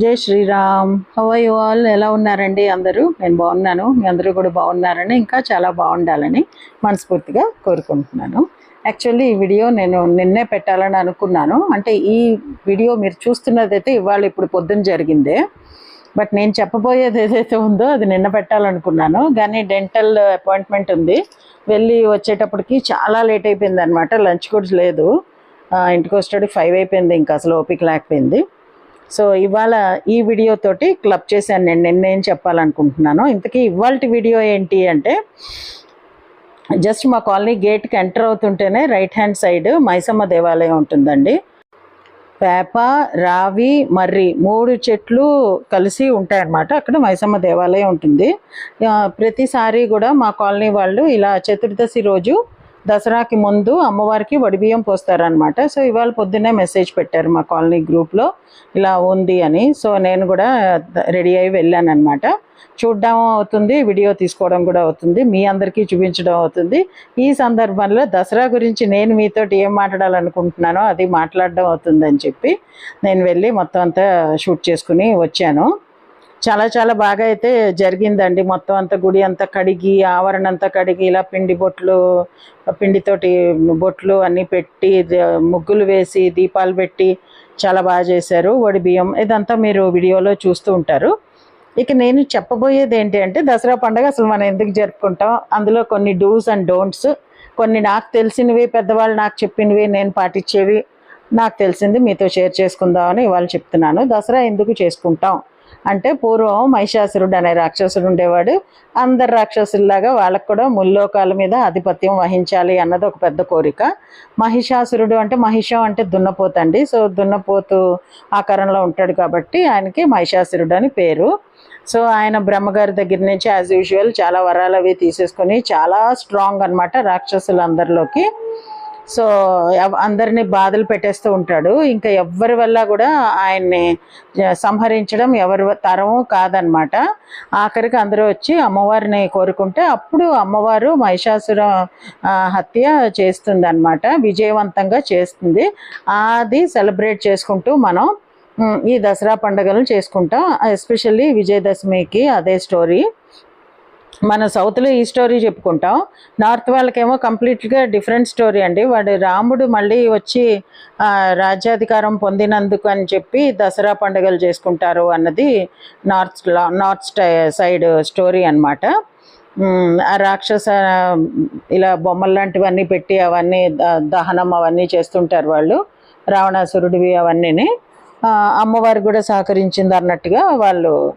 జై శ్రీరామ్. హవై ఆల్ ఎలా ఉన్నారండి అందరూ? నేను బాగున్నాను. మీ అందరూ కూడా బాగున్నారని ఇంకా చాలా బాగుండాలని మనస్ఫూర్తిగా కోరుకుంటున్నాను. యాక్చువల్లీ ఈ వీడియో నేను నిన్నే పెట్టాలని అనుకున్నాను. అంటే ఈ వీడియో మీరు చూస్తున్నదైతే ఇవాళ ఇప్పుడు పొద్దున్న జరిగిందే. బట్ నేను చెప్పబోయేది ఏదైతే ఉందో అది నిన్న పెట్టాలనుకున్నాను. కానీ డెంటల్ అపాయింట్మెంట్ ఉంది. వెళ్ళి వచ్చేటప్పటికి చాలా లేట్ అయిపోయింది అనమాట లంచ్ కూడా లేదు. ఇంటికి వచ్చేటప్పటికి ఫైవ్ అయిపోయింది. ఇంకా అసలు ఓపిక లేకపోయింది. సో ఇవాళ ఈ వీడియోతోటి క్లబ్ చేశాను నేను నిన్నేం చెప్పాలనుకుంటున్నాను. ఇంతకీ ఇవాళ వీడియో ఏంటి అంటే జస్ట్ మా కాలనీ గేట్కి ఎంటర్ అవుతుంటేనే రైట్ హ్యాండ్ సైడ్ మైసమ్మ దేవాలయం ఉంటుందండి. వేప రావి మర్రి మూడు చెట్లు కలిసి ఉంటాయన్నమాట. అక్కడ మైసమ్మ దేవాలయం ఉంటుంది. ప్రతిసారి కూడా మా కాలనీ వాళ్ళు ఇలా చతుర్దశి రోజు దసరాకి ముందు అమ్మవారికి వడిబియ్యం పోస్తారనమాట సో ఇవాళ పొద్దున్నే మెసేజ్ పెట్టారు మా కాలనీ గ్రూప్లో. ఇలా ఉంది అని. సో నేను కూడా రెడీ అయి వెళ్ళాను అనమాట చూడడం అవుతుంది వీడియో తీసుకోవడం కూడా అవుతుంది మీ అందరికీ చూపించడం అవుతుంది. ఈ సందర్భంలో దసరా గురించి నేను మీతోటి ఏం మాట్లాడాలనుకుంటున్నానో అది మాట్లాడడం అవుతుందని చెప్పి నేను వెళ్ళి మొత్తం అంతా షూట్ చేసుకుని వచ్చాను. చాలా చాలా బాగా అయితే జరిగిందండి. మొత్తం అంతా గుడి అంతా కడిగి ఆవరణ అంతా కడిగి ఇలా పిండి బొట్లు పిండితోటి బొట్లు అన్నీ పెట్టి ముగ్గులు వేసి దీపాలు పెట్టి చాలా బాగా చేశారు. వడి బియ్యం ఇదంతా మీరు వీడియోలో చూస్తూ ఉంటారు. ఇక నేను చెప్పబోయేది ఏంటి అంటే దసరా పండుగ అసలు మనం ఎందుకు జరుపుకుంటాం? అందులో కొన్ని డూస్ అండ్ డోంట్స్. కొన్ని నాకు తెలిసినవి పెద్దవాళ్ళు నాకు చెప్పినవి నేను పాటించేవి. నాకు తెలిసింది మీతో షేర్ చేసుకుందామని ఇవాళ చెప్తున్నాను. దసరా ఎందుకు చేసుకుంటాం? అంటే పూర్వం మహిషాసురుడు అనే రాక్షసుడు ఉండేవాడు. అందరు రాక్షసుల్లాగా వాళ్ళకు కూడా ముల్లోకాల మీద ఆధిపత్యం వహించాలి అన్నది ఒక పెద్ద కోరిక. మహిషాసురుడు అంటే మహిషం అంటే దున్నపోతండి సో దున్నపోతు ఆకారంలో ఉంటాడు కాబట్టి ఆయనకి మహిషాసురుడు అని పేరు. సో ఆయన బ్రహ్మగారి దగ్గర నుంచి యాజ్ యూజువల్ చాలా వరాలు అవి తీసేసుకొని చాలా స్ట్రాంగ్ అనమాట రాక్షసులందరిలోకి. సో అందరినీ బాధలు పెట్టేస్తూ ఉంటాడు. ఇంకా ఎవరి వల్ల కూడా ఆయన్ని సంహరించడం ఎవరి తరం తరము కాదనమాట. ఆఖరికి అందరూ వచ్చి అమ్మవారిని కోరుకుంటే అప్పుడు అమ్మవారు మహిషాసుర హత్య చేస్తుంది అనమాట విజయవంతంగా చేస్తుంది. అది సెలబ్రేట్ చేసుకుంటూ మనం ఈ దసరా పండుగలను చేసుకుంటాం ఎస్పెషల్లీ విజయదశమికి అదే స్టోరీ. మన సౌత్లో ఈ స్టోరీ చెప్పుకుంటాం. నార్త్ వాళ్ళకేమో కంప్లీట్గా డిఫరెంట్ స్టోరీ అండి. వాడు రాముడు మళ్ళీ వచ్చి రాజ్యాధికారం పొందినందుకు అని చెప్పి దసరా పండుగలు చేసుకుంటారు అన్నది నార్త్ నార్త్ స్టై సైడ్ స్టోరీ అనమాట ఆ రాక్షస ఇలా బొమ్మలు లాంటివన్నీ పెట్టి అవన్నీ ద- దహనం అవన్నీ చేస్తుంటారు వాళ్ళు. రావణాసురుడివి అవన్నీని. అమ్మవారు కూడా సహకరించింది అన్నట్టుగా వాళ్ళు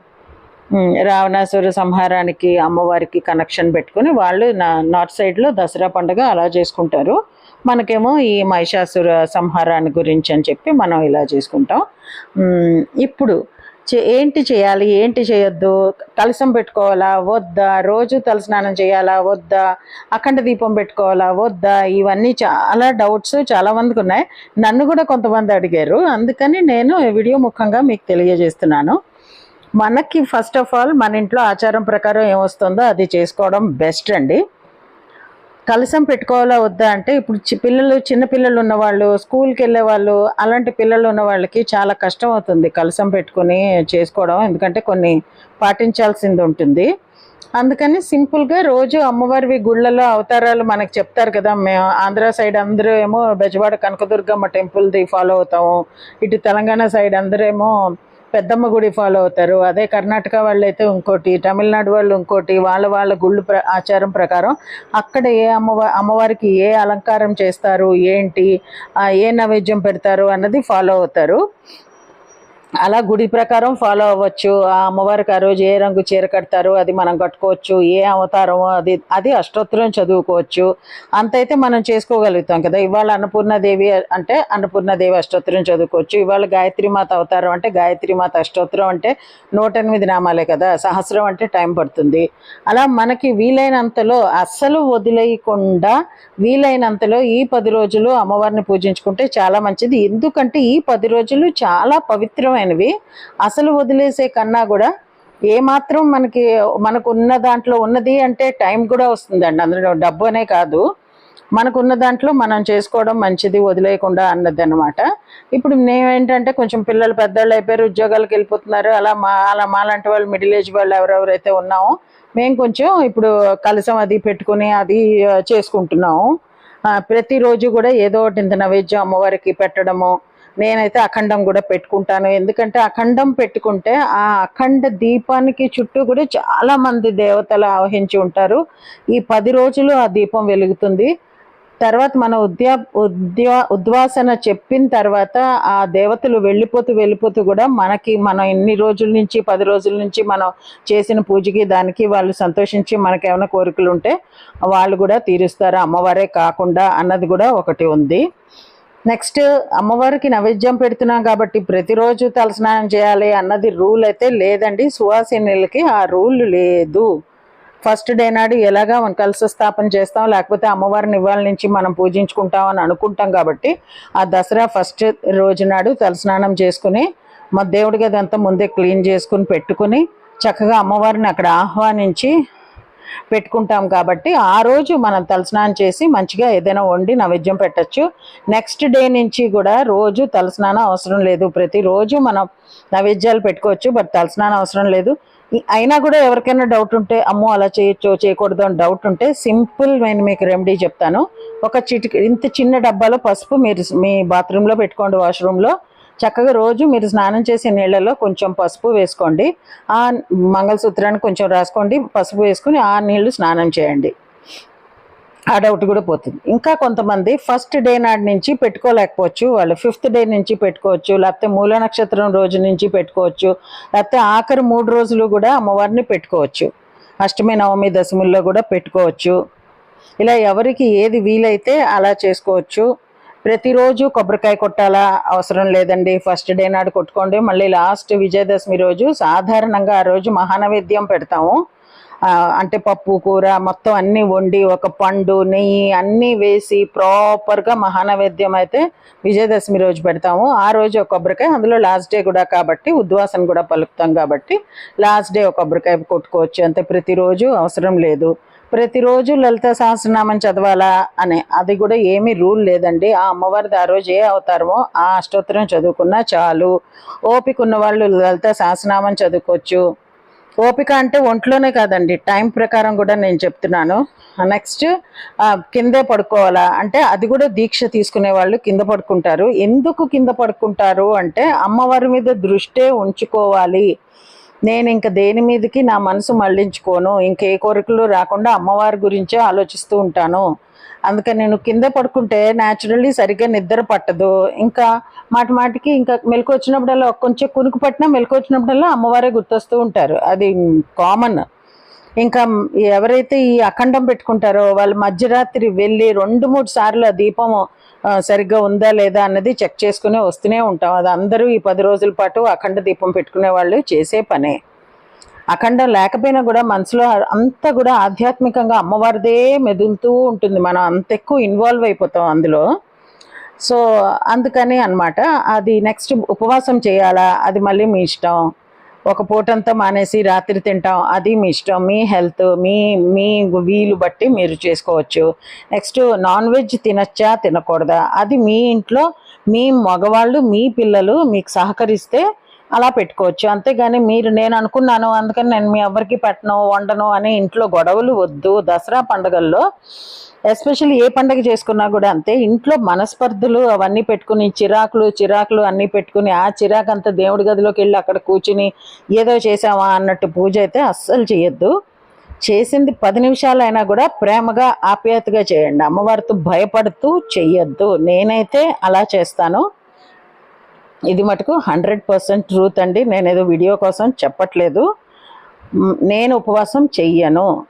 రావణాసుర సంహారానికి అమ్మవారికి కనెక్షన్ పెట్టుకుని వాళ్ళు నా నార్త్ సైడ్లో దసరా పండుగ అలా చేసుకుంటారు. మనకేమో ఈ మహిషాసుర సంహారాన్ని గురించి అని చెప్పి మనం ఇలా చేసుకుంటాం. ఇప్పుడు చే- ఏంటి చేయాలి ఏంటి చేయొద్దు? కలసం పెట్టుకోవాలా వద్దా? రోజు తలస్నానం చేయాలా వద్దా? అఖండ దీపం పెట్టుకోవాలా వద్దా? ఇవన్నీ చాలా డౌట్స్ చాలా మందికి ఉన్నాయి. నన్ను కూడా కొంతమంది అడిగారు. అందుకని నేను వీడియో ముఖంగా మీకు తెలియజేస్తున్నాను. మనకి ఫస్ట్ ఆఫ్ ఆల్ మన ఇంట్లో ఆచారం ప్రకారం ఏమొస్తుందో అది చేసుకోవడం బెస్ట్ అండి. కలసం పెట్టుకోవాలా వద్దా అంటే ఇప్పుడు చి- పిల్లలు చిన్న పిల్లలు ఉన్నవాళ్ళు స్కూల్కి వెళ్ళే వాళ్ళు అలాంటి పిల్లలు ఉన్న వాళ్ళకి చాలా కష్టం అవుతుంది కలసం పెట్టుకొని చేసుకోవడం. ఎందుకంటే కొన్ని పాటించాల్సింది ఉంటుంది. అందుకని సింపుల్గా రోజు అమ్మవారివి గుళ్ళలో అవతారాలు మనకు చెప్తారు కదా మేము ఆంధ్ర సైడ్ అందరూ ఏమో బెజవాడ కనకదుర్గమ్మ టెంపుల్ది ఫాలో అవుతాము. ఇటు తెలంగాణ సైడ్ అందరూ ఏమో పెద్దమ్మ గుడి ఫాలో అవుతారు. అదే కర్ణాటక వాళ్ళు అయితే ఇంకోటి తమిళనాడు వాళ్ళు ఇంకోటి వాళ్ళ వాళ్ళ గుళ్ళు ప్ర ఆచారం ప్రకారం అక్కడ ఏ అమ్మవ అమ్మవారికి ఏ అలంకారం చేస్తారు ఏంటి ఏ నైవేద్యం పెడతారు అన్నది ఫాలో అవుతారు. అలా గుడి ప్రకారం ఫాలో అవ్వచ్చు. ఆ అమ్మవారికి ఆ రోజు ఏ రంగు చీర కడతారు అది మనం కట్టుకోవచ్చు ఏ అవతారమో అది అది అష్టోత్తరం చదువుకోవచ్చు. అంతైతే మనం చేసుకోగలుగుతాం కదా. ఇవాళ అన్నపూర్ణదేవి అంటే అన్నపూర్ణదేవి అష్టోత్తరం చదువుకోవచ్చు. ఇవాళ గాయత్రి మాత అవతారం అంటే గాయత్రి మాత అష్టోత్తరం అంటే నూట ఎనిమిది నామాలే కదా. సహస్రం అంటే టైం పడుతుంది. అలా మనకి వీలైనంతలో అస్సలు వదిలేయకుండా వీలైనంతలో ఈ పది రోజులు అమ్మవారిని పూజించుకుంటే చాలా మంచిది. ఎందుకంటే ఈ పది రోజులు చాలా పవిత్రమైనవి అసలు వదిలేసే కన్నా కూడా ఏ మాత్రం మనకి మనకు ఉన్న దాంట్లో ఉన్నది అంటే టైం కూడా వస్తుందండి. అందులో డబ్బు అనే కాదు. మనకున్న దాంట్లో మనం చేసుకోవడం మంచిది వదిలేయకుండా అన్నది అనమాట ఇప్పుడు మేమేంటంటే కొంచెం పిల్లలు పెద్దవాళ్ళు అయిపోయారు ఉద్యోగాలకు వెళ్ళిపోతున్నారు. అలా మా అలా మాలాంటి వాళ్ళు మిడిల్ ఏజ్ వాళ్ళు ఎవరెవరైతే ఉన్నామో మేము కొంచెం ఇప్పుడు కలసం అది పెట్టుకుని అది చేసుకుంటున్నాము. ప్రతిరోజు కూడా ఏదో ఒకటి ఇంత నైవేద్యం అమ్మవారికి పెట్టడము నేనైతే అఖండం కూడా పెట్టుకుంటాను. ఎందుకంటే అఖండం పెట్టుకుంటే ఆ అఖండ దీపానికి చుట్టూ కూడా చాలా మంది దేవతలు ఆవహించి ఉంటారు. ఈ పది రోజులు ఆ దీపం వెలుగుతుంది. తర్వాత మన ఉద్యా ఉద్యా ఉద్వాసన చెప్పిన తర్వాత ఆ దేవతలు వెళ్ళిపోతూ వెళ్ళిపోతూ కూడా మనకి మనం ఎన్ని రోజుల నుంచి పది రోజుల నుంచి మనం చేసిన పూజకి దానికి వాళ్ళు సంతోషించి మనకి ఏమైనా కోరికలు ఉంటే వాళ్ళు కూడా తీరుస్తారు. అమ్మవారే కాకుండా అన్నది కూడా ఒకటి ఉంది. నెక్స్ట్ అమ్మవారికి నైవేద్యం పెడుతున్నాం కాబట్టి ప్రతిరోజు తలస్నానం చేయాలి అన్నది రూల్ అయితే లేదండి. సువాసినులకి ఆ రూల్ లేదు. ఫస్ట్ డే నాడు ఎలాగా మనం కలశ స్థాపన చేస్తాం లేకపోతే అమ్మవారిని ఇవాళ నుంచి మనం పూజించుకుంటాం అని అనుకుంటాం కాబట్టి ఆ దసరా ఫస్ట్ రోజు నాడు తలస్నానం చేసుకుని మా దేవుడి గదంతా ముందే క్లీన్ చేసుకుని పెట్టుకుని చక్కగా అమ్మవారిని అక్కడ ఆహ్వానించి పెట్టుకుంటాం కాబట్టి ఆ రోజు మనం తలస్నానం చేసి మంచిగా ఏదైనా వండి నైవేద్యం పెట్టచ్చు. నెక్స్ట్ డే నుంచి కూడా రోజు తలస్నానం అవసరం లేదు. ప్రతిరోజు మనం నైవేద్యాలు పెట్టుకోవచ్చు బట్ తలస్నానం అవసరం లేదు. అయినా కూడా ఎవరికైనా డౌట్ ఉంటే అమ్మో అలా చేయొచ్చో చేయకూడదు అని డౌట్ ఉంటే సింపుల్ నేను మీకు రెమెడీ చెప్తాను. ఒక చిటికి ఇంత చిన్న డబ్బాలో పసుపు మీరు మీ బాత్రూంలో పెట్టుకోండి వాష్రూమ్లో చక్కగా రోజు మీరు స్నానం చేసే నీళ్ళలో కొంచెం పసుపు వేసుకోండి. ఆ మంగళసూత్రాన్ని కొంచెం రాసుకోండి. పసుపు వేసుకుని ఆ నీళ్ళు స్నానం చేయండి. ఆ డౌట్ కూడా పోతుంది. ఇంకా కొంతమంది ఫస్ట్ డే నాటి నుంచి పెట్టుకోలేకపోవచ్చు. వాళ్ళు ఫిఫ్త్ డే నుంచి పెట్టుకోవచ్చు. లేకపోతే మూల నక్షత్రం రోజు నుంచి పెట్టుకోవచ్చు. లేకపోతే ఆఖరి మూడు రోజులు కూడా అమ్మవారిని పెట్టుకోవచ్చు. అష్టమి నవమి దశముల్లో కూడా పెట్టుకోవచ్చు. ఇలా ఎవరికి ఏది వీలైతే అలా చేసుకోవచ్చు. ప్రతిరోజు కొబ్బరికాయ కొట్టాలా అవసరం లేదండి. ఫస్ట్ డే నాడు కొట్టుకోండి. మళ్ళీ లాస్ట్ విజయదశమి రోజు సాధారణంగా ఆ రోజు మహానవేద్యం పెడతాము. అంటే పప్పు కూర మొత్తం అన్నీ వండి ఒక పండు నెయ్యి అన్నీ వేసి ప్రాపర్గా మహానైవేద్యం అయితే విజయదశమి రోజు పెడతాము. ఆ రోజు ఒక కొబ్బరికాయ అందులో లాస్ట్ డే కూడా కాబట్టి ఉద్వాసన కూడా పలుకుతాం కాబట్టి లాస్ట్ డే ఒక కొబ్బరికాయ కొట్టుకోవచ్చు. అంతే ప్రతిరోజు అవసరం లేదు. ప్రతిరోజు లలిత సహస్రనామం చదవాలా అని. అది కూడా ఏమీ రూల్ లేదండి. ఆ అమ్మవారిది ఆ రోజు ఏ అవతారమో ఆ అష్టోత్తరం చదువుకున్నా చాలు. ఓపిక ఉన్న వాళ్ళు లలిత సహస్రనామం చదువుకోవచ్చు. ఓపిక అంటే ఒంట్లోనే కాదండి. టైం ప్రకారం కూడా నేను చెప్తున్నాను. నెక్స్ట్ కిందే పడుకోవాలా అంటే అది కూడా దీక్ష తీసుకునే వాళ్ళు కింద పడుకుంటారు. ఎందుకు కింద పడుకుంటారు అంటే అమ్మవారి మీద దృష్టే ఉంచుకోవాలి. నేను ఇంక దేని మీదకి నా మనసు మళ్ళించుకోను? ఇంకే కోరికలు రాకుండా అమ్మవారి గురించే ఆలోచిస్తూ ఉంటాను. అందుకని నేను కింద పడుకుంటే న్యాచురల్లీ సరిగ్గా నిద్ర పట్టదు. ఇంకా మాటి మాటికి ఇంకా మెలకు వచ్చినప్పుడల్లా కొంచెం కునుకు పట్టినా మెలకు వచ్చినప్పుడల్లా అమ్మవారే గుర్తొస్తూ ఉంటారు. అది కామన్ ఇంకా ఎవరైతే ఈ అఖండం పెట్టుకుంటారో వాళ్ళు మధ్యరాత్రి వెళ్ళి రెండు మూడు సార్లు ఆ దీపం సరిగ్గా ఉందా లేదా అన్నది చెక్ చేసుకునే వస్తూనే ఉంటాం. అది అందరూ ఈ పది రోజుల పాటు అఖండ దీపం పెట్టుకునే వాళ్ళు చేసే పనే. అఖండం లేకపోయినా కూడా మనసులో అంతా కూడా ఆధ్యాత్మికంగా అమ్మవారిదే మెదులుతూ ఉంటుంది. మనం అంత ఎక్కువ ఇన్వాల్వ్ అయిపోతాం అందులో. సో అందుకని అనమాట అది నెక్స్ట్ ఉపవాసం చేయాలా? అది మళ్ళీ మీ ఇష్టం. ఒక పూటంతా మానేసి రాత్రి తింటాం. అది మీ ఇష్టం. మీ హెల్త్ మీ మీ వీలు బట్టి మీరు చేసుకోవచ్చు. నెక్స్ట్ నాన్ వెజ్ తినచ్చా? తినకూడదా? అది మీ ఇంట్లో మీ మగవాళ్ళు మీ పిల్లలు మీకు సహకరిస్తే అలా పెట్టుకోవచ్చు. అంతేగాని మీరు నేను అనుకున్నాను అందుకని నేను మీ ఎవరికి పెట్టను వండను అని ఇంట్లో గొడవలు వద్దు. దసరా పండుగల్లో ఎస్పెషల్లీ ఏ పండగ చేసుకున్నా కూడా అంతే ఇంట్లో మనస్పర్ధలు అవన్నీ పెట్టుకుని చిరాకులు చిరాకులు అన్నీ పెట్టుకుని ఆ చిరాకు అంతా దేవుడి గదిలోకి వెళ్ళి అక్కడ కూర్చుని ఏదో చేసామా అన్నట్టు పూజ అయితే అస్సలు చేయొద్దు. చేసింది పది నిమిషాలైనా కూడా ప్రేమగా ఆప్యాయతగా చేయండి. అమ్మవారితో భయపడుతూ చెయ్యొద్దు. నేనైతే అలా చేస్తాను. ఇది మటుకు హండ్రెడ్ పర్సెంట్ ట్రూత్ అండి. నేను ఏదో వీడియో కోసం చెప్పట్లేదు. నేను ఉపవాసం చెయ్యను.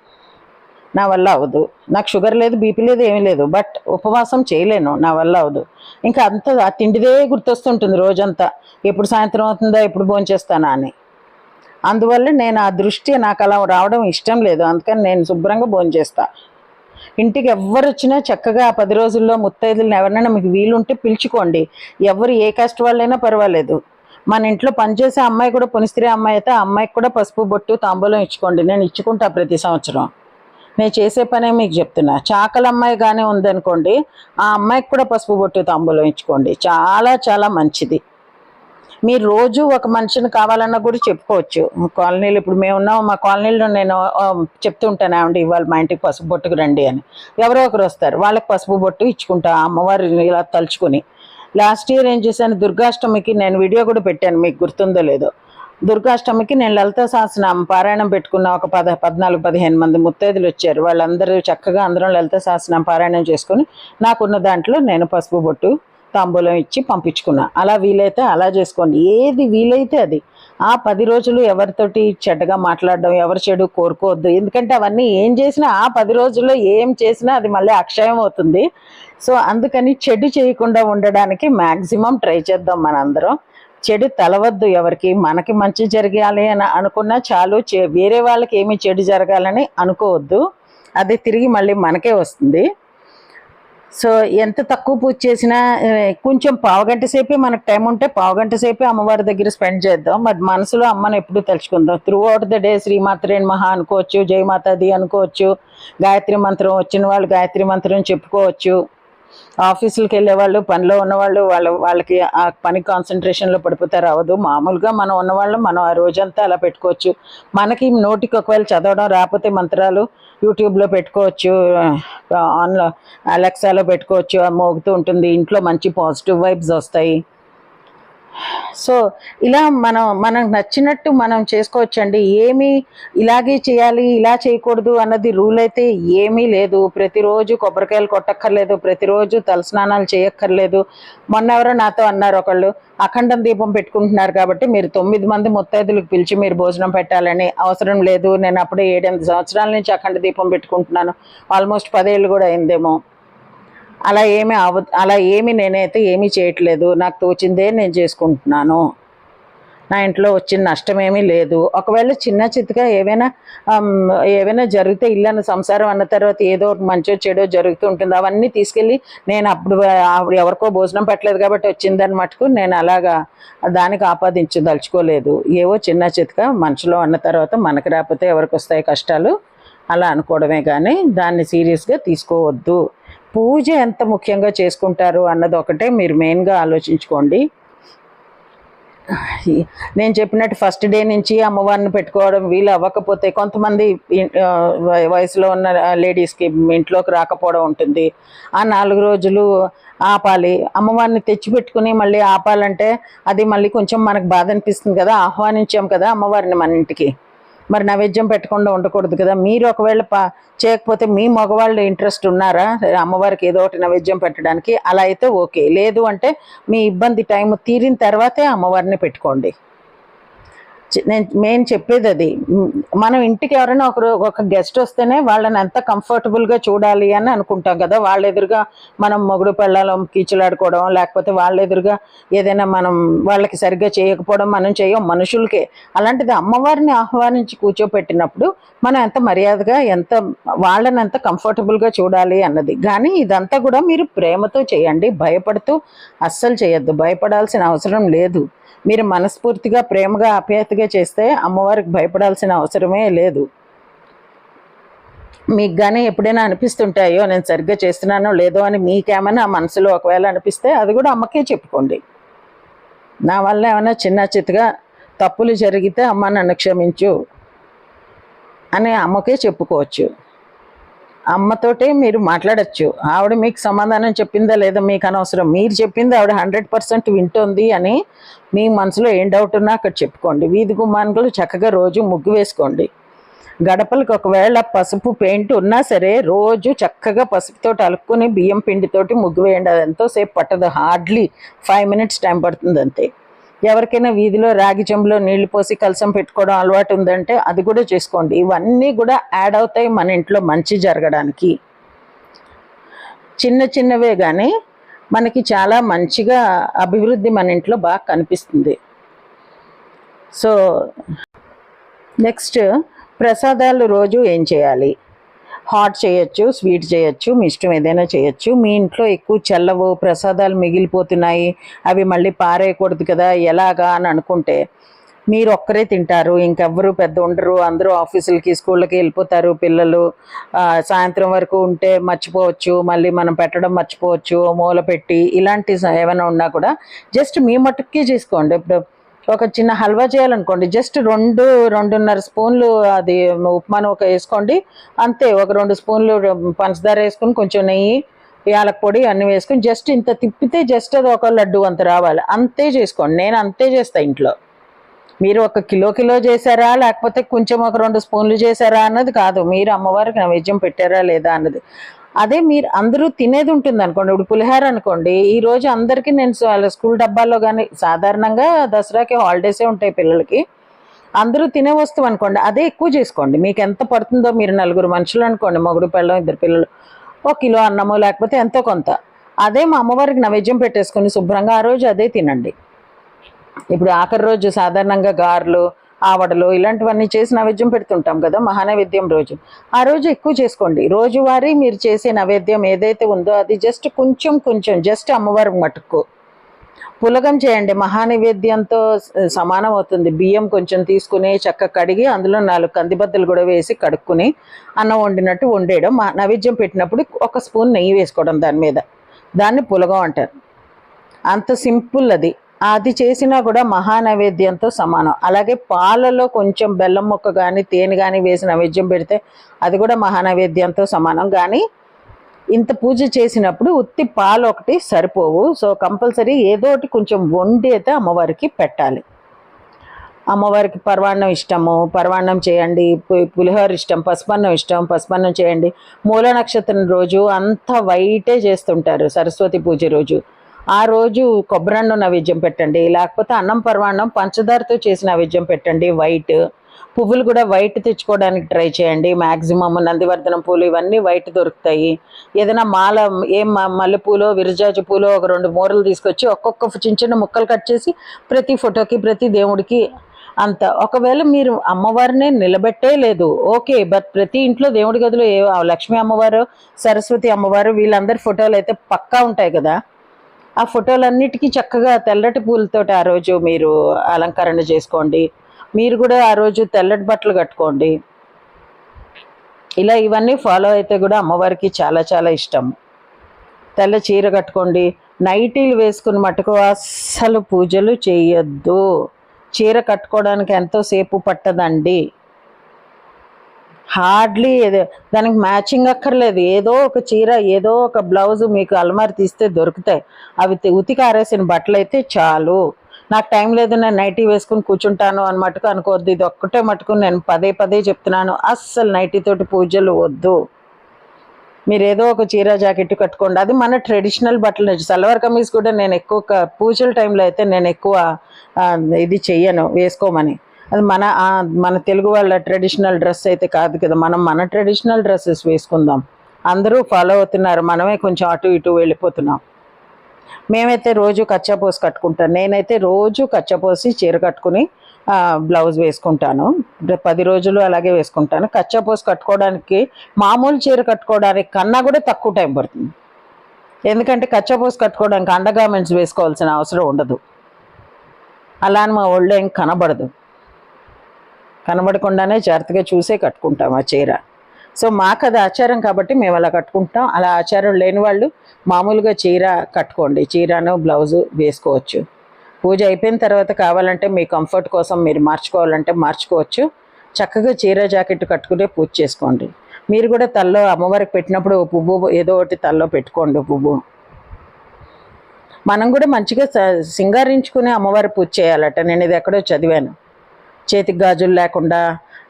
నా వల్ల అవ్వదు. నాకు షుగర్ లేదు బీపీ లేదు ఏమీ లేదు. బట్ ఉపవాసం చేయలేను. నా వల్ల అవ్వదు. ఇంకా అంత ఆ తిండిదే గుర్తొస్తుంటుంది రోజంతా. ఎప్పుడు సాయంత్రం అవుతుందా ఎప్పుడు భోంచేస్తానా అని. అందువల్ల నేను ఆ దృష్టి నాకు అలా రావడం ఇష్టం లేదు. అందుకని నేను శుభ్రంగా భోంచేస్తాను ఇంటికి ఎవరు వచ్చినా చక్కగా ఆ పది రోజుల్లో ముత్తైదులను ఎవరినైనా మీకు వీలుంటే పిలుచుకోండి. ఎవరు ఏ కాస్ట్ వాళ్ళైనా పర్వాలేదు. మన ఇంట్లో పనిచేసే అమ్మాయి కూడా పునిస్త్రీ అమ్మాయి అయితే ఆ అమ్మాయికి కూడా పసుపు బొట్టు తాంబూలం ఇచ్చుకోండి. నేను ఇచ్చుకుంటా ప్రతి సంవత్సరం. నేను చేసే పనే మీకు చెప్తున్నా. చాకల అమ్మాయి కానీ ఉందనుకోండి ఆ అమ్మాయికి కూడా పసుపు బొట్టు తాంబూలం ఇచ్చుకోండి. చాలా చాలా మంచిది. మీరు రోజు ఒక మనిషిని కావాలన్నా కూడా చెప్పుకోవచ్చు. కాలనీలు ఇప్పుడు మేము ఉన్నాం మా కాలనీలో నేను ఆ, చెప్తుంటాను ఏమండి ఇవాళ మా ఇంటికి పసుపు బొట్టుకు రండి అని. ఎవరో ఒకరు వస్తారు వాళ్ళకి పసుపు బొట్టు ఇచ్చుకుంటా అమ్మవారిని ఇలా తలుచుకుని. లాస్ట్ ఇయర్ ఏం చేశాను దుర్గాష్టమికి నేను వీడియో కూడా పెట్టాను మీకు గుర్తుందో లేదో. దుర్గాష్టమికి నేను లలిత సహస్రనామం పారాయణం పెట్టుకున్న ఒక పద పద్నాలుగు పదిహేను మంది ముత్తైదులు వచ్చారు. వాళ్ళందరూ చక్కగా అందరం లలిత సహస్రనామం పారాయణం చేసుకుని నాకున్న దాంట్లో నేను పసుపు బొట్టు తాంబూలం ఇచ్చి పంపించుకున్నా. అలా వీలైతే అలా చేసుకోండి. ఏది వీలైతే అది. ఆ పది రోజులు ఎవరితోటి చెడ్డగా మాట్లాడడం ఎవరి చెడు కోరుకోవద్దు. ఎందుకంటే అవన్నీ ఏం చేసినా ఆ పది రోజుల్లో ఏం చేసినా అది మళ్ళీ అక్షయం అవుతుంది. సో అందుకని చెడు చేయకుండా ఉండడానికి మ్యాక్సిమం ట్రై చేద్దాం మనందరం. చెడు తలవద్దు ఎవరికి. మనకి మంచి జరగాలి అని అనుకున్నా చాలు. చే- వేరే వాళ్ళకి ఏమి చెడు జరగాలని అనుకోవద్దు. అది తిరిగి మళ్ళీ మనకే వస్తుంది. సో ఎంత తక్కువ పూజ చేసినా కొంచెం పావుగంట సేపే మనకు టైం ఉంటే పావుగంట సేపే అమ్మవారి దగ్గర స్పెండ్ చేద్దాం. మరి మనసులో అమ్మని ఎప్పుడూ తలుచుకుందాం? త్రూ అవుట్ ద డే శ్రీమాత్రేణ్ మహా అనుకోవచ్చు జయమాతాది అనుకోవచ్చు గాయత్రి మంత్రం వచ్చిన వాళ్ళు గాయత్రి మంత్రం చెప్పుకోవచ్చు. ఆఫీసులకు వెళ్ళే వాళ్ళు పనిలో ఉన్నవాళ్ళు వాళ్ళ వాళ్ళకి ఆ పని కాన్సన్ట్రేషన్లో పడిపోతారు అవ్వదు మామూలుగా మనం ఉన్నవాళ్ళు మనం ఆ రోజంతా అలా పెట్టుకోవచ్చు. మనకి నోటికి ఒకవేళ చదవడం రాకపోతే మంత్రాలు యూట్యూబ్లో పెట్టుకోవచ్చు ఆన్లో అలెక్సాలో పెట్టుకోవచ్చు మోగుతూ ఉంటుంది. ఇంట్లో మంచి పాజిటివ్ వైబ్స్ వస్తాయి. సో ఇలా మనం మనకు నచ్చినట్టు మనం చేసుకోవచ్చండి. ఏమి ఇలాగే చేయాలి ఇలా చేయకూడదు అన్నది రూల్ అయితే ఏమీ లేదు. ప్రతిరోజు కొబ్బరికాయలు కొట్టక్కర్లేదు ప్రతిరోజు తలస్నానాలు చేయక్కర్లేదు. మొన్న ఎవరో నాతో అన్నారు ఒకళ్ళు అఖండం దీపం పెట్టుకుంటున్నారు కాబట్టి మీరు తొమ్మిది మంది ముత్తైదులకు పిలిచి మీరు భోజనం పెట్టాలని అవసరం లేదు. నేను అప్పుడే ఏడెనిమిది సంవత్సరాల నుంచి అఖండ దీపం పెట్టుకుంటున్నాను. ఆల్మోస్ట్ పదేళ్ళు కూడా అయిందేమో. అలా ఏమీ అవ అలా ఏమి నేనైతే ఏమీ చేయట్లేదు. నాకు తోచిందే నేను చేసుకుంటున్నాను. నా ఇంట్లో వచ్చిన నష్టం ఏమీ లేదు. ఒకవేళ చిన్న చిత్తగా ఏవైనా ఏవైనా జరిగితే ఇల్లు సంసారం అన్న తర్వాత ఏదో ఒకటి మంచో చెడో జరుగుతూ ఉంటుంది. అవన్నీ తీసుకెళ్ళి నేను అప్పుడు ఎవరికో భోజనం పెట్టలేదు కాబట్టి వచ్చిందని మటుకు నేను అలాగా దానికి ఆపాదించదలుచుకోలేదు. ఏవో చిన్న చిత్తగా మనుషులో అన్న తర్వాత మనకి రాకపోతే ఎవరికి వస్తాయి కష్టాలు? అలా అనుకోవడమే కానీ దాన్ని సీరియస్గా తీసుకోవద్దు. పూజ ఎంత ముఖ్యంగా చేసుకుంటారు అన్నది ఒకటే మీరు మెయిన్గా ఆలోచించుకోండి. నేను చెప్పినట్టు ఫస్ట్ డే నుంచి అమ్మవారిని పెట్టుకోవడం వీలు అవ్వకపోతే కొంతమంది వయసులో ఉన్న లేడీస్కి ఇంట్లోకి రాకపోవడం ఉంటుంది. ఆ నాలుగు రోజులు ఆపాలి. అమ్మవారిని తెచ్చిపెట్టుకుని మళ్ళీ ఆపాలంటే అది మళ్ళీ కొంచెం మనకు బాధ అనిపిస్తుంది కదా ఆహ్వానించాం కదా అమ్మవారిని మన ఇంటికి. మరి నైవేద్యం పెట్టకుండా ఉండకూడదు కదా. మీరు ఒకవేళ పా చేయకపోతే మీ మగవాళ్ళు ఇంట్రెస్ట్ ఉన్నారా? అమ్మవారికి ఏదో ఒకటి నైవేద్యం పెట్టడానికి అలా అయితే ఓకే. లేదు అంటే మీ ఇబ్బంది టైం తీరిన తర్వాతే అమ్మవారిని పెట్టుకోండి. నేను మెయిన్ చెప్పేది అది. మనం ఇంటికి ఎవరైనా ఒకరు ఒక గెస్ట్ వస్తేనే వాళ్ళని ఎంత కంఫర్టబుల్గా చూడాలి అని అనుకుంటాం కదా. వాళ్ళ ఎదురుగా మనం మొగుడు పెళ్ళాలం కీచులాడుకోవడం లేకపోతే వాళ్ళ ఎదురుగా ఏదైనా మనం వాళ్ళకి సరిగ్గా చేయకపోవడం మనం చేయం మనుషులకే. అలాంటిది అమ్మవారిని ఆహ్వానించి కూర్చోపెట్టినప్పుడు మనం ఎంత మర్యాదగా ఎంత వాళ్ళని ఎంత కంఫర్టబుల్గా చూడాలి అన్నది. కానీ ఇదంతా కూడా మీరు ప్రేమతో చేయండి. భయపడుతూ అస్సలు చేయొద్దు. భయపడాల్సిన అవసరం లేదు. మీరు మనస్ఫూర్తిగా ప్రేమగా ఆప్యాయతగా చేస్తే అమ్మవారికి భయపడాల్సిన అవసరమే లేదు. మీకు కానీ ఎప్పుడైనా అనిపిస్తుంటాయో నేను సరిగ్గా చేస్తున్నానో లేదో అని మీకేమైనా మనసులో ఒకవేళ అనిపిస్తే అది కూడా అమ్మకే చెప్పుకోండి. నా వల్ల ఏమైనా చిన్న చిత్తగా తప్పులు జరిగితే అమ్మ నన్ను క్షమించు అని అమ్మకే చెప్పుకోవచ్చు. అమ్మతోటే మీరు మాట్లాడచ్చు. ఆవిడ మీకు సమాధానం చెప్పిందా లేదా మీకు అనవసరం? మీరు చెప్పింది ఆవిడ హండ్రెడ్ పర్సెంట్ వింటోంది అని మీ మనసులో ఏం డౌట్ ఉన్నా అక్కడ చెప్పుకోండి. వీధి గుమ్మానుకలు చక్కగా రోజు ముగ్గు వేసుకోండి. గడపలకు ఒకవేళ పసుపు పెయింట్ ఉన్నా సరే రోజు చక్కగా పసుపుతో అలుక్కుని బియ్యం పిండితోటి ముగ్గు వేయండి. అది ఎంతోసేపు పట్టదు. హార్డ్లీ ఫైవ్ మినిట్స్ టైం పడుతుంది అంతే. ఎవరికైనా వీధిలో రాగి చెంబులో నీళ్ళు పోసి కలసం పెట్టుకోవడం అలవాటు ఉందంటే అది కూడా చేసుకోండి. ఇవన్నీ కూడా యాడ్ అవుతాయి మన ఇంట్లో మంచి జరగడానికి. చిన్న చిన్నవే కానీ మనకి చాలా మంచిగా అభివృద్ధి మన ఇంట్లో బాగా కనిపిస్తుంది. సో నెక్స్ట్ ప్రసాదాలు రోజు ఏం చేయాలి? హాట్ చేయొచ్చు స్వీట్ చేయొచ్చు మీ ఇష్టం ఏదైనా చేయొచ్చు. మీ ఇంట్లో ఎక్కువ చల్లవు ప్రసాదాలు మిగిలిపోతున్నాయి అవి మళ్ళీ పారేయకూడదు కదా ఎలాగా అని అనుకుంటే మీరు ఒక్కరే తింటారు. ఇంకెవ్వరు పెద్ద ఉండరు. అందరూ ఆఫీసులకి స్కూళ్ళకి వెళ్ళిపోతారు. పిల్లలు సాయంత్రం వరకు ఉంటే మర్చిపోవచ్చు. మళ్ళీ మనం పెట్టడం మర్చిపోవచ్చు. మూల పెట్టి ఇలాంటి ఏమైనా ఉన్నా కూడా జస్ట్ మీ మట్టుకే చేసుకోండి. ఇప్పుడు ఒక చిన్న హల్వా చేయాలనుకోండి. జస్ట్ రెండు రెండున్నర స్పూన్లు అది ఉప్మా ఒక వేసుకోండి. అంతే ఒక రెండు స్పూన్లు పంచదార వేసుకుని కొంచెం నెయ్యి యాలక పొడి అన్ని వేసుకుని జస్ట్ ఇంత తిప్పితే జస్ట్ అది ఒక లడ్డు అంత రావాలి. అంతే చేసుకోండి. నేను అంతే చేస్తా ఇంట్లో. మీరు ఒక కిలో కిలో చేశారా? లేకపోతే కొంచెం ఒక రెండు స్పూన్లు చేశారా? అన్నది కాదు. మీరు అమ్మవారికి నైవేద్యం పెట్టారా లేదా? అన్నది. అదే మీరు అందరూ తినేది ఉంటుంది అనుకోండి ఇప్పుడు పులిహార అనుకోండి. ఈ రోజు అందరికీ నేను వాళ్ళ స్కూల్ డబ్బాల్లో కానీ సాధారణంగా దసరాకి హాలిడేసే ఉంటాయి పిల్లలకి. అందరూ తినే వస్తువు అనుకోండి. అదే ఎక్కువ చేసుకోండి. మీకు ఎంత పడుతుందో మీరు నలుగురు మనుషులు అనుకోండి. మొగుడు పిల్లలు ఇద్దరు పిల్లలు. ఒక కిలో అన్నము లేకపోతే ఎంతో కొంత. అదే మా అమ్మవారికి నైవేద్యం పెట్టేసుకొని శుభ్రంగా ఆ రోజు అదే తినండి. ఇప్పుడు ఆఖరి రోజు సాధారణంగా గారెలు ఆవడలు ఇలాంటివన్నీ చేసి నైవేద్యం పెడుతుంటాం కదా మహానైవేద్యం రోజు. ఆ రోజు ఎక్కువ చేసుకోండి. రోజువారీ మీరు చేసే నైవేద్యం ఏదైతే ఉందో అది జస్ట్ కొంచెం కొంచెం జస్ట్ అమ్మవారి మటుకు. పులగం చేయండి. మహానైవేద్యంతో సమానం అవుతుంది. బియ్యం కొంచెం తీసుకుని చక్క కడిగి అందులో నాలుగు కందిబద్దలు కూడా వేసి కడుక్కుని అన్నం వండినట్టు వండేయడం. మా నైవేద్యం పెట్టినప్పుడు ఒక స్పూన్ నెయ్యి వేసుకోవడం దాని మీద. దాన్ని పులగం అంటారు. అంత సింపుల్ అది. అది చేసినా కూడా మహానైవేద్యంతో సమానం. అలాగే పాలలో కొంచెం బెల్లం ముక్క కానీ తేనె కానీ వేసి నైవేద్యం పెడితే అది కూడా మహానైవేద్యంతో సమానం. కానీ ఇంత పూజ చేసినప్పుడు ఉత్తి పాలు ఒకటి సరిపోవు. సో కంపల్సరీ ఏదో ఒకటి కొంచెం వండి అయితే అమ్మవారికి పెట్టాలి. అమ్మవారికి పర్వాణం ఇష్టము పర్వాణం చేయండి. పులిహోర ఇష్టం పసుపన్నం ఇష్టం పసుపన్నం చేయండి. మూల నక్షత్రం రోజు అంతా వైటే చేస్తుంటారు సరస్వతి పూజ రోజు. ఆ రోజు కొబ్బరన్నం నైవేద్యం పెట్టండి లేకపోతే అన్నం పర్వాణం పంచదారతో చేసిన నైవేద్యం పెట్టండి వైట్. పువ్వులు కూడా వైట్ తెచ్చుకోవడానికి ట్రై చేయండి. మ్యాక్సిమమ్ నందివర్ధనం పూలు ఇవన్నీ వైట్ దొరుకుతాయి. ఏదైనా మాల ఏం మ- మల్లెపూలో విరజాజు పూలో ఒక రెండు మూరలు తీసుకొచ్చి ఒక్కొక్క చిన్న చిన్న ముక్కలు కట్ చేసి ప్రతి ఫోటోకి ప్రతి దేవుడికి అంత. ఒకవేళ మీరు అమ్మవారిని నిలబెట్టే లేదు ఓకే బట్ ప్రతి ఇంట్లో దేవుడి గదిలో ఏ లక్ష్మీ అమ్మవారు సరస్వతి అమ్మవారు వీళ్ళందరి ఫోటోలు అయితే పక్కా ఉంటాయి కదా. ఆ ఫోటోలన్నిటికీ చక్కగా తెల్లటి పూలతోటి ఆ రోజు మీరు అలంకరణ చేసుకోండి. మీరు కూడా ఆ రోజు తెల్లటి బట్టలు కట్టుకోండి. ఇలా ఇవన్నీ ఫాలో అయితే కూడా అమ్మవారికి చాలా చాలా ఇష్టం. తెల్ల చీర కట్టుకోండి. నైటీలు వేసుకుని మటుకు అస్సలు పూజలు చేయొద్దు. చీర కట్టుకోవడానికి ఎంతోసేపు పట్టదండి. హార్డ్లీ ఏదో దానికి మ్యాచింగ్ అక్కర్లేదు. ఏదో ఒక చీర ఏదో ఒక బ్లౌజ్ మీకు అలమారి తీస్తే దొరుకుతాయి. అవి ఉతికారేసిన బట్టలు అయితే చాలు. నాకు టైం లేదు నేను నైటీ వేసుకుని కూర్చుంటాను అని మటుకు అనుకోవద్దు. ఇది ఒక్కటే మటుకు నేను పదే పదే చెప్తున్నాను. అస్సలు నైటీతోటి పూజలు వద్దు. మీరు ఏదో ఒక చీర జాకెట్ కట్టుకోండి. అది మన ట్రెడిషనల్ బట్టలు సల్వార్ కమీజ్ కూడా నేను ఎక్కువ పూజల టైంలో అయితే నేను ఎక్కువ ఇది చెయ్యను వేసుకోమని. అది మన మన తెలుగు వాళ్ళ ట్రెడిషనల్ డ్రెస్ అయితే కాదు కదా. మనం మన ట్రెడిషనల్ డ్రెస్సెస్ వేసుకుందాం. అందరూ ఫాలో అవుతున్నారు. మనమే కొంచెం అటు ఇటు వెళ్ళిపోతున్నాం. మేమైతే రోజు కచ్చాపోసి కట్టుకుంటాం. నేనైతే రోజు కచ్చాపోసి చీర కట్టుకుని బ్లౌజ్ వేసుకుంటాను. పది రోజులు అలాగే వేసుకుంటాను. కచ్చాపోసి కట్టుకోవడానికి మామూలు చీర కట్టుకోవడానికి కన్నా కూడా తక్కువ టైం పడుతుంది. ఎందుకంటే కచ్చాపోసి కట్టుకోవడానికి అండర్ గార్మెంట్స్ వేసుకోవాల్సిన అవసరం ఉండదు. అలా అని మా ఒళ్ళు ఏం కనబడదు. కనబడకుండానే జాగ్రత్తగా చూసే కట్టుకుంటాం ఆ చీర. సో మాకు అది ఆచారం కాబట్టి మేము అలా కట్టుకుంటాం. అలా ఆచారం లేని వాళ్ళు మామూలుగా చీర కట్టుకోండి. చీరను బ్లౌజు వేసుకోవచ్చు. పూజ అయిపోయిన తర్వాత కావాలంటే మీ కంఫర్ట్ కోసం మీరు మార్చుకోవాలంటే మార్చుకోవచ్చు. చక్కగా చీర జాకెట్ కట్టుకునే పూజ చేసుకోండి. మీరు కూడా తల్లో అమ్మవారికి పెట్టినప్పుడు పువ్వు ఏదో ఒకటి తల్లో పెట్టుకోండి పువ్వు. మనం కూడా మంచిగా స- అమ్మవారి పూజ చేయాలట. నేను ఇది ఎక్కడో చదివాను. చేతికి గాజులు లేకుండా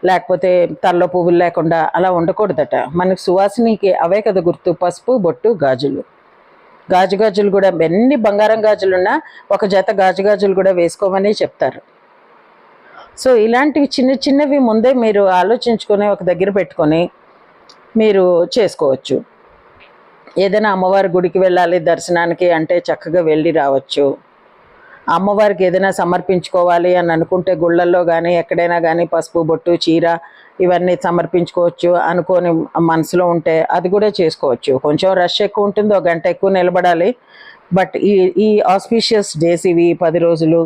లేకపోతే తల్లో పువ్వులు లేకుండా అలా ఉండకూడదట. మనకు సువాసినికి అవే కదా గుర్తు. పసుపు బొట్టు గాజులు. గాజు గాజులు కూడా ఎన్ని బంగారం గాజులున్నా ఒక జత గాజు గాజులు కూడా వేసుకోమని చెప్తారు. సో ఇలాంటివి చిన్న చిన్నవి ముందే మీరు ఆలోచించుకొని ఒక దగ్గర పెట్టుకొని మీరు చేసుకోవచ్చు. ఏదైనా అమ్మవారి గుడికి వెళ్ళాలి దర్శనానికి అంటే చక్కగా వెళ్ళి రావచ్చు. అమ్మవారికి ఏదైనా సమర్పించుకోవాలి అని అనుకుంటే గుళ్ళల్లో కానీ ఎక్కడైనా కానీ పసుపు బొట్టు చీర ఇవన్నీ సమర్పించుకోవచ్చు అనుకోని మనసులో ఉంటే అది కూడా చేసుకోవచ్చు. కొంచెం రష్ ఎక్కువ ఉంటుంది ఒక గంట ఎక్కువ నిలబడాలి. బట్ ఈ ఈ ఆస్పీషియస్ డేస్ ఇవి పది రోజులు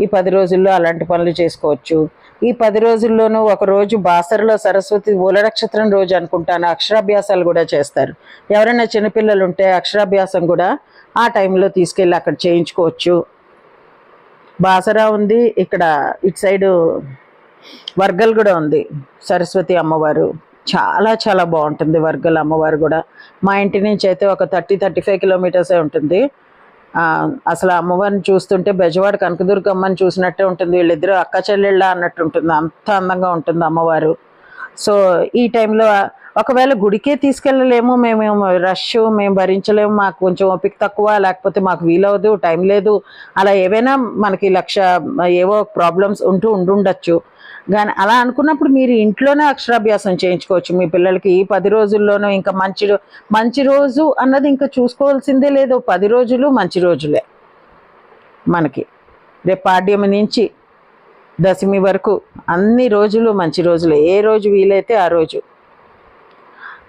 ఈ పది రోజుల్లో అలాంటి పనులు చేసుకోవచ్చు. ఈ పది రోజుల్లోనూ ఒక రోజు బాసరలో సరస్వతి మూల నక్షత్రం రోజు అనుకుంటాను అక్షరాభ్యాసాలు కూడా చేస్తారు. ఎవరైనా చిన్నపిల్లలు ఉంటే అక్షరాభ్యాసం కూడా ఆ టైంలో తీసుకెళ్ళి అక్కడ చేయించుకోవచ్చు. బాసరా ఉంది ఇక్కడ ఇటు సైడు వర్గల్ కూడా ఉంది సరస్వతి అమ్మవారు. చాలా చాలా బాగుంటుంది వర్గల్ అమ్మవారు కూడా. మా ఇంటి నుంచి అయితే ఒక థర్టీ థర్టీ ఫైవ్ కిలోమీటర్సే ఉంటుంది. అసలు అమ్మవారిని చూస్తుంటే బెజవాడ కనకదుర్గమ్మని చూసినట్టే ఉంటుంది. వీళ్ళిద్దరూ అక్క చెల్లెళ్ళ అన్నట్టు ఉంటుంది. అంత అందంగా ఉంటుంది అమ్మవారు. సో ఈ టైంలో ఒకవేళ గుడికే తీసుకెళ్ళలేము మేము రష్ మేము భరించలేము మాకు కొంచెం ఓపిక తక్కువ లేకపోతే మాకు వీలవదు టైం లేదు అలా ఏవైనా మనకి లక్ష ఏవో ప్రాబ్లమ్స్ ఉంటూ ఉండుండొచ్చు. కానీ అలా అనుకున్నప్పుడు మీరు ఇంట్లోనే అక్షరాభ్యాసం చేయించుకోవచ్చు. మీ పిల్లలకి ఈ పది రోజుల్లోనూ ఇంకా మంచి మంచి రోజు అన్నది ఇంకా చూసుకోవాల్సిందే లేదు. పది రోజులు మంచి రోజులే మనకి. రేపు పాడ్యమి నుంచి దశమి వరకు అన్ని రోజులు మంచి రోజులే. ఏ రోజు వీలైతే ఆ రోజు.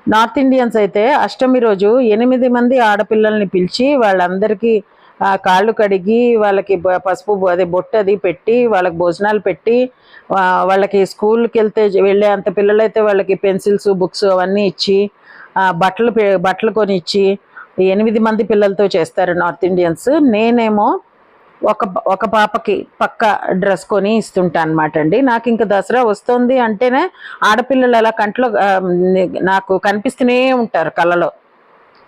నార్త్ ఇండియన్స్ అయితే అష్టమి రోజు ఎనిమిది మంది ఆడపిల్లల్ని పిలిచి వాళ్ళందరికీ కాళ్ళు కడిగి వాళ్ళకి పసుపు అదే బొట్టది అది పెట్టి వాళ్ళకి భోజనాలు పెట్టి వాళ్ళకి స్కూల్కి వెళ్తే వెళ్ళే అంత పిల్లలైతే వాళ్ళకి పెన్సిల్స్ బుక్స్ అవన్నీ ఇచ్చి బట్టలు బట్టలు కొని ఇచ్చి ఎనిమిది మంది పిల్లలతో చేస్తారు నార్త్ ఇండియన్స్. నేనేమో ఒక ఒక పాపకి పక్క డ్రెస్ కొని ఇస్తుంటా అనమాట అండి. నాకు ఇంకా దసరా వస్తుంది అంటేనే ఆడపిల్లలు అలా కంట్లో నాకు కనిపిస్తూనే ఉంటారు కళ్ళలో.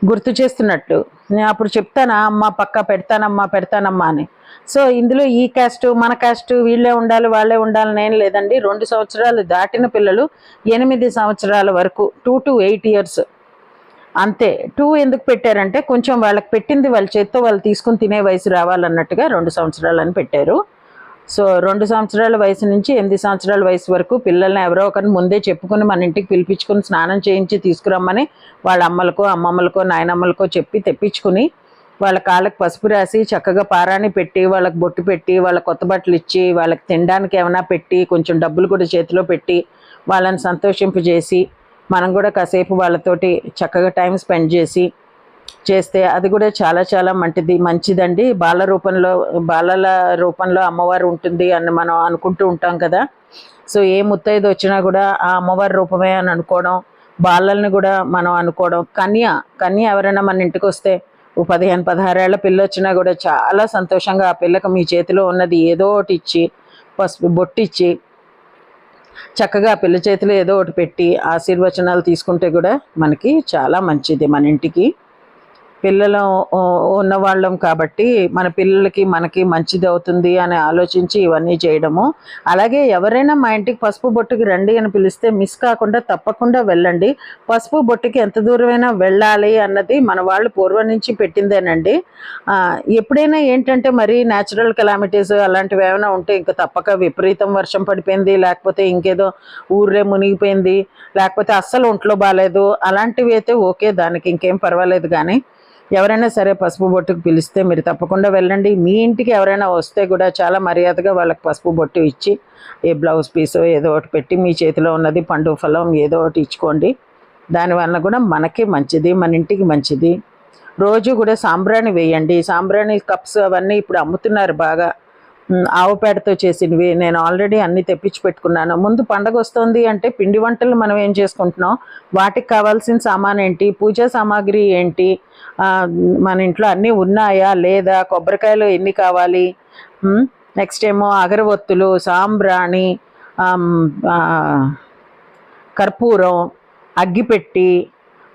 గుర్తు చేస్తున్నట్టు. నేను అప్పుడు చెప్తానా అమ్మ పక్క పెడతానమ్మా పెడతానమ్మా అని. సో ఇందులో ఈ క్యాస్ట్ మన క్యాస్ట్ వీళ్ళే ఉండాలి వాళ్ళే ఉండాలని ఏం లేదండి. రెండు సంవత్సరాలు దాటిన పిల్లలు ఎనిమిది సంవత్సరాల వరకు టూ టు ఎయిట్ ఇయర్స్ అంతే. టూ ఎందుకు పెట్టారంటే కొంచెం వాళ్ళకి పెట్టింది వాళ్ళ చేత్తో వాళ్ళు తీసుకుని తినే వయసు రావాలన్నట్టుగా రెండు సంవత్సరాలు అని పెట్టారు. సో రెండు సంవత్సరాల వయసు నుంచి ఎనిమిది సంవత్సరాల వయసు వరకు పిల్లల్ని ఎవరో ఒకరిని ముందే చెప్పుకుని మన ఇంటికి పిలిపించుకుని స్నానం చేయించి తీసుకురమ్మని వాళ్ళ అమ్మలకో అమ్మమ్మలకో నాయనమ్మలకో చెప్పి తెప్పించుకుని వాళ్ళ కాళ్ళకి పసుపు రాసి చక్కగా పారాన్ని పెట్టి వాళ్ళకి బొట్టు పెట్టి వాళ్ళ కొత్త బట్టలు ఇచ్చి వాళ్ళకి తినడానికి ఏమైనా పెట్టి కొంచెం డబ్బులు కూడా చేతిలో పెట్టి వాళ్ళని సంతోషింపజేసి మనం కూడా కాసేపు వాళ్ళతోటి చక్కగా టైం స్పెండ్ చేసి చేస్తే అది కూడా చాలా చాలా మంచిది మంచిదండి. బాల రూపంలో బాలల రూపంలో అమ్మవారు ఉంటుంది అని మనం అనుకుంటూ ఉంటాం కదా. సో ఏ ముత్తైదు వచ్చినా కూడా ఆ అమ్మవారి రూపమే అని అనుకోవడం బాలల్ని కూడా మనం అనుకోవడం. కన్య కన్య ఎవరైనా మన ఇంటికి వస్తే ఓ పదిహేను పదహారేళ్ళ పిల్ల వచ్చినా కూడా చాలా సంతోషంగా ఆ పిల్లకి మీ చేతిలో ఉన్నది ఏదో ఒకటి ఇచ్చి పసుపు బొట్టిచ్చి చక్కగా పిల్ల చేతిలో ఏదో ఒకటి పెట్టి ఆశీర్వచనాలు తీసుకుంటే కూడా మనకి చాలా మంచిది మన ఇంటికి. పిల్లలు ఉన్నవాళ్ళం కాబట్టి మన పిల్లలకి మనకి మంచిది అవుతుంది అని ఆలోచించి ఇవన్నీ చేయడము. అలాగే ఎవరైనా మా ఇంటికి పసుపు బొట్టుకి రండి అని పిలిస్తే మిస్ కాకుండా తప్పకుండా వెళ్ళండి. పసుపు బొట్టుకి ఎంత దూరమైనా వెళ్ళాలి అన్నది మన వాళ్ళు పూర్వం నుంచి పెట్టిందేనండి. ఎప్పుడైనా ఏంటంటే మరి న్యాచురల్ కెలామిటీస్ అలాంటివి ఏమైనా ఉంటే ఇంకా తప్పక విపరీతం వర్షం పడిపోయింది లేకపోతే ఇంకేదో ఊర్రే మునిగిపోయింది లేకపోతే అస్సలు ఒంట్లో బాగాలేదు అలాంటివి అయితే ఓకే దానికి ఇంకేం పర్వాలేదు కానీ ఎవరైనా సరే పసుపు బొట్టుకు పిలిస్తే మీరు తప్పకుండా వెళ్ళండి. మీ ఇంటికి ఎవరైనా వస్తే కూడా చాలా మర్యాదగా వాళ్ళకి పసుపు బొట్టు ఇచ్చి ఏ బ్లౌజ్ పీసో ఏదో ఒకటి పెట్టి మీ చేతిలో ఉన్నది పండు ఫలం ఏదో ఒకటి ఇచ్చుకోండి. దానివల్ల కూడా మనకి మంచిది మన ఇంటికి మంచిది. రోజు కూడా సాంబ్రాణి వేయండి. సాంబ్రాణి కప్స్ అవన్నీ ఇప్పుడు అమ్ముతున్నారు బాగా. ఆవు పేడతో చేసినవి. నేను ఆల్రెడీ అన్ని తెప్పించి పెట్టుకున్నాను. ముందు పండగ వస్తుంది అంటే పిండి వంటలు మనం ఏం చేసుకుంటున్నాం? వాటికి కావాల్సిన సామాన్ ఏంటి? పూజా సామాగ్రి ఏంటి? మన ఇంట్లో అన్నీ ఉన్నాయా? లేదా? కొబ్బరికాయలు ఎన్ని కావాలి? నెక్స్ట్ ఏమో అగరవత్తులు సాంబ్రాణి కర్పూరం అగ్గిపెట్టి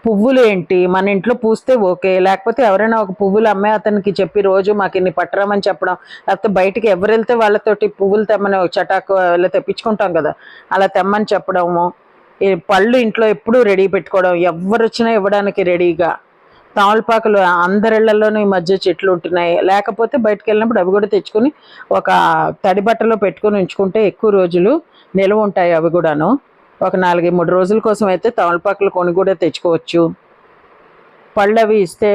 పువ్వులు ఏంటి? మన ఇంట్లో పూస్తే ఓకే. లేకపోతే ఎవరైనా ఒక పువ్వులు అమ్మే అతనికి చెప్పి రోజు మాకు ఇన్ని పట్టరామని చెప్పడం లేకపోతే బయటికి ఎవరు వెళ్తే వాళ్ళతోటి పువ్వులు తెమ్మని చటాకు ఇలా తెప్పించుకుంటాం కదా అలా తెమ్మని చెప్పడము. ఈ పళ్ళు ఇంట్లో ఎప్పుడూ రెడీ పెట్టుకోవడం ఎవరు వచ్చినా ఇవ్వడానికి రెడీగా. తామలపాకులు అందరిళ్ళలోనూ ఈ మధ్య చెట్లు ఉంటున్నాయి. లేకపోతే బయటకు వెళ్ళినప్పుడు అవి కూడా తెచ్చుకొని ఒక తడి బట్టలో పెట్టుకొని ఉంచుకుంటే ఎక్కువ రోజులు నిల్వ ఉంటాయి అవి కూడాను. ఒక నాలుగు మూడు రోజుల కోసం అయితే తమలపాకులు కొని కూడా తెచ్చుకోవచ్చు. పళ్ళు అవి ఇస్తే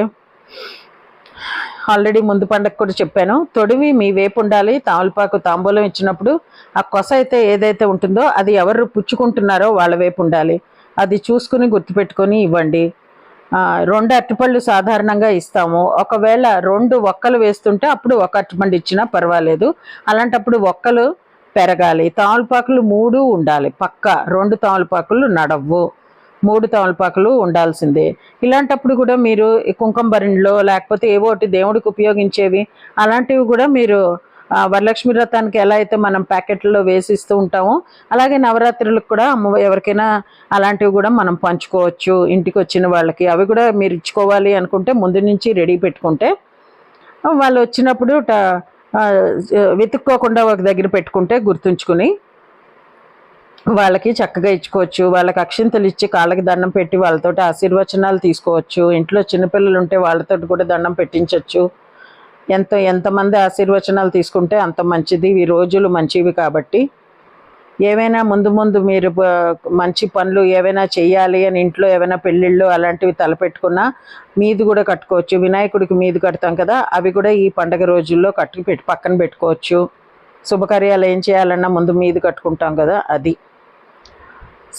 ఆల్రెడీ ముందు పండగ కూడా చెప్పాను. తొడివి మీ వేపు ఉండాలి. తామలపాకు తాంబూలం ఇచ్చినప్పుడు ఆ కొస అయితే ఏదైతే ఉంటుందో అది ఎవరు పుచ్చుకుంటున్నారో వాళ్ళ వేపు ఉండాలి. అది చూసుకుని గుర్తుపెట్టుకొని ఇవ్వండి. రెండు అరటిపళ్ళు సాధారణంగా ఇస్తాము. ఒకవేళ రెండు ఒక్కలు వేస్తుంటే అప్పుడు ఒక అరటిపండు ఇచ్చినా పర్వాలేదు. అలాంటప్పుడు ఒక్కలు పెరగాలి. తామలపాకులు మూడు ఉండాలి. పక్క రెండు తామలపాకులు నడవ్వు. మూడు తమలపాకులు ఉండాల్సిందే. ఇలాంటప్పుడు కూడా మీరు కుంకుమ భరణిలో లేకపోతే ఏవో ఒకటి దేవుడికి ఉపయోగించేవి అలాంటివి కూడా మీరు వరలక్ష్మి వ్రతానికి ఎలా అయితే మనం ప్యాకెట్లో వేసిస్తూ ఉంటామో అలాగే నవరాత్రులకు కూడా అమ్మ ఎవరికైనా అలాంటివి కూడా మనం పంచుకోవచ్చు ఇంటికి వచ్చిన వాళ్ళకి. అవి కూడా మీరు ఇచ్చుకోవాలి అనుకుంటే ముందు నుంచి రెడీ పెట్టుకుంటే వాళ్ళు వచ్చినప్పుడు ట- వెతుక్కోకుండా ఒక దగ్గర పెట్టుకుంటే గుర్తుంచుకుని వాళ్ళకి చక్కగా ఇచ్చుకోవచ్చు. వాళ్ళకి అక్షింతలు ఇచ్చి కాళ్ళకి దండం పెట్టి వాళ్ళతోటి ఆశీర్వచనాలు తీసుకోవచ్చు. ఇంట్లో చిన్నపిల్లలు ఉంటే వాళ్ళతోటి కూడా దండం పెట్టించవచ్చు ఎంత ఎంతమంది ఆశీర్వచనాలు తీసుకుంటే అంత మంచిది. ఈ రోజులు మంచివి కాబట్టి ఏవైనా ముందు ముందు మీరు మంచి పనులు ఏవైనా చెయ్యాలి అని ఇంట్లో ఏవైనా పెళ్ళిళ్ళు అలాంటివి తలపెట్టుకున్నా మీది కూడా కట్టుకోవచ్చు. వినాయకుడికి మీది కడతాం కదా అవి కూడా ఈ పండగ రోజుల్లో కట్టుకు పెట్టి పక్కన పెట్టుకోవచ్చు. శుభకార్యాలు ఏం చేయాలన్నా ముందు మీది కట్టుకుంటాం కదా అది.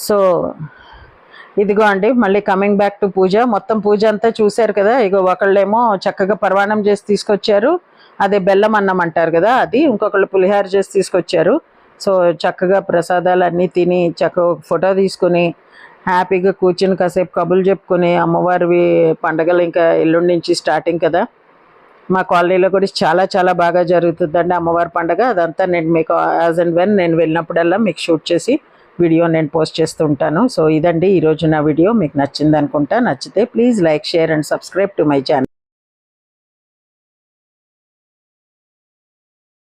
సో ఇదిగో అండి మళ్ళీ కమింగ్ బ్యాక్ టు పూజ. మొత్తం పూజ అంతా చూశారు కదా ఇగో ఒకళ్ళేమో చక్కగా పరవాణం చేసి తీసుకొచ్చారు. అదే బెల్లం అన్నం అంటారు కదా అది ఇంకొకళ్ళు పులిహార చేసి తీసుకొచ్చారు. సో చక్కగా ప్రసాదాలు అన్నీ తిని చక్కగా ఫోటో తీసుకుని హ్యాపీగా కూర్చుని కాసేపు కబుర్లు చెప్పుకుని అమ్మవారివి పండగలు ఇంకా ఎల్లుండి నుంచి స్టార్టింగ్ కదా. మా కాలనీలో కూడా చాలా చాలా బాగా జరుగుతుందండి అమ్మవారి పండగ. అదంతా నేను మీకు యాజ్ అండ్ వెన్ నేను వెళ్ళినప్పుడల్లా మీకు షూట్ చేసి వీడియో నేను పోస్ట్ చేస్తూ ఉంటాను. సో ఇదండి ఈరోజు నా వీడియో. మీకు నచ్చింది అనుకుంటా నచ్చితే please like share and subscribe to my channel.